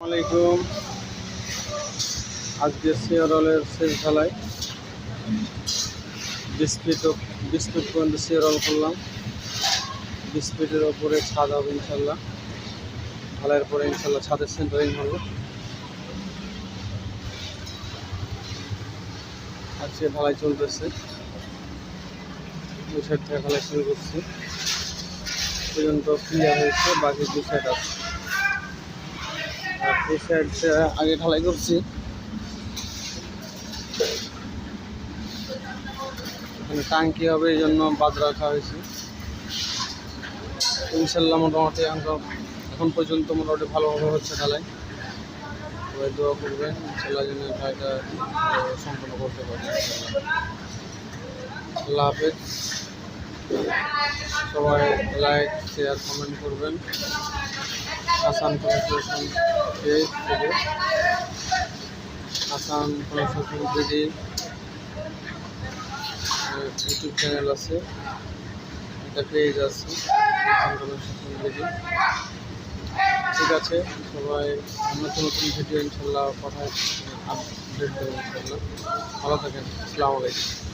আলাইকুম আজকে সিয়ারলের শেষ ঢালাই বিস্কিট বিস্কুট পর্যন্ত সিয়ারল করলাম। বিস্কিটের ওপরে ছাদ হবে ইনশাল্লাহ ঢালাইয়ের পরে ইনশাল্লাহ ছাদের সেন্টারিং হবে আজকে ঢালাই চলতেছে। দু সাইড থেকে ঢালাই শুরু করছি পর্যন্ত ক্লিয়ার হয়েছে, বাকি দু সাইড আছে। এই সাইডটা আগে ঢালাই করছি। টাঙ্কি হবে, এই জন্য বাদ রাখা হয়েছে। ইনশাল্লাহ মোটামুটি এখন পর্যন্ত মোটামুটি ভালোভাবে হচ্ছে ঢালাই। সবাই দোয়া করবেন, ইনশাল্লাহ যেন ঢালাইটা সম্পন্ন করতে পারি। আল্লাহ হাফেজ। সবাই লাইক শেয়ার কমেন্ট করবেন। হাসান কনস্ট্রাকশন পেজ থেকে Hasan construction BD YouTube channel আছে, একটা পেজ আছে, হাসান কনস্ট্রাকশন বিডি ঠিক আছে, সবাই নতুন নতুন ভিডিও ইনশাল্লাহ পাঠায় আপডেট দেবো ইনশাল্লাহ। ভালো থাকেন, আসসালামু আলাইকুম।